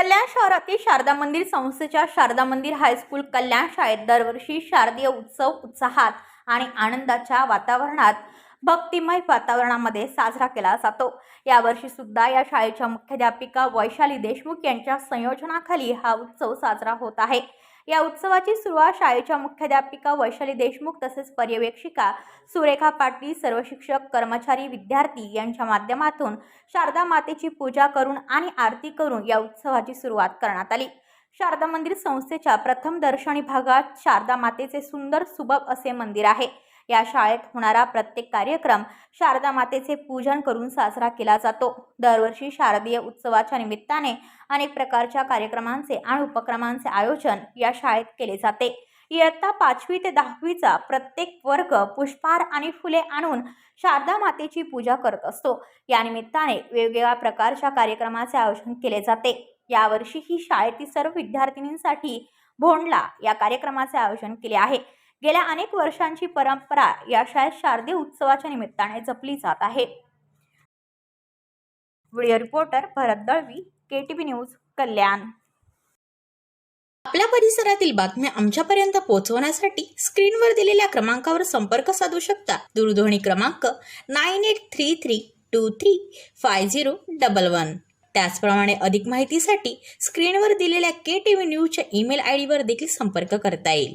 कल्याण शहरातील शारदा मंदिर संस्थेच्या शारदा मंदिर हायस्कूल कल्याण शाळेत दरवर्षी शारदीय उत्सव उत्साहात आणि आनंदाच्या वातावरणात भक्तिमय वातावरणामध्ये साजरा केला जातो. यावर्षी सुद्धा या शाळेच्या मुख्याध्यापिका वैशाली देशमुख यांच्या संयोजनाखाली हा उत्सव साजरा होत आहे. या उत्सवाची सुरुवात शाळेच्या मुख्याध्यापिका वैशाली देशमुख तसेच पर्यवेक्षिका सुरेखा पाटील सर्व शिक्षक कर्मचारी विद्यार्थी यांच्या माध्यमातून शारदा मातेची पूजा करून आणि आरती करून या उत्सवाची सुरुवात करण्यात आली. शारदा मंदिर संस्थेच्या प्रथम दर्शनी भागात शारदा मातेचे सुंदर सुबक असे मंदिर आहे. या शाळेत होणारा प्रत्येक कार्यक्रम शारदा मातेचे पूजन करून साजरा केला जातो. दरवर्षी शारदीय उत्सवाच्या निमित्ताने अनेक प्रकारच्या कार्यक्रमांचे आणि उपक्रमांचे आयोजन या शाळेत केले जाते. इयत्ता पाचवी ते दहावीचा प्रत्येक वर्ग पुष्पहार आणि फुले आणून शारदा मातेची पूजा करत असतो. या निमित्ताने वेगवेगळ्या प्रकारच्या कार्यक्रमाचे आयोजन केले जाते. यावर्षी ही शाळेतील सर्व विद्यार्थिनींसाठी भोंडला या कार्यक्रमाचे आयोजन केले आहे. गेल्या अनेक वर्षांची परंपरा या शाळेत शारदीय उत्सवाच्या निमित्ताने जपली जात आहे. Video reporter Bharat Dalvi K T news Kalyan. आपल्या परिसरातील बातम्या आमच्यापर्यंत पोहोचवण्यासाठी स्क्रीनवर दिलेल्या क्रमांकावर संपर्क साधू शकता. दूरध्वनी क्रमांक nine eight three three two three five zero double one. त्याचप्रमाणे अधिक माहितीसाठी स्क्रीनवर दिलेल्या के टी व्ही न्यूजच्या ईमेल आय डीवर देखील संपर्क करता येईल.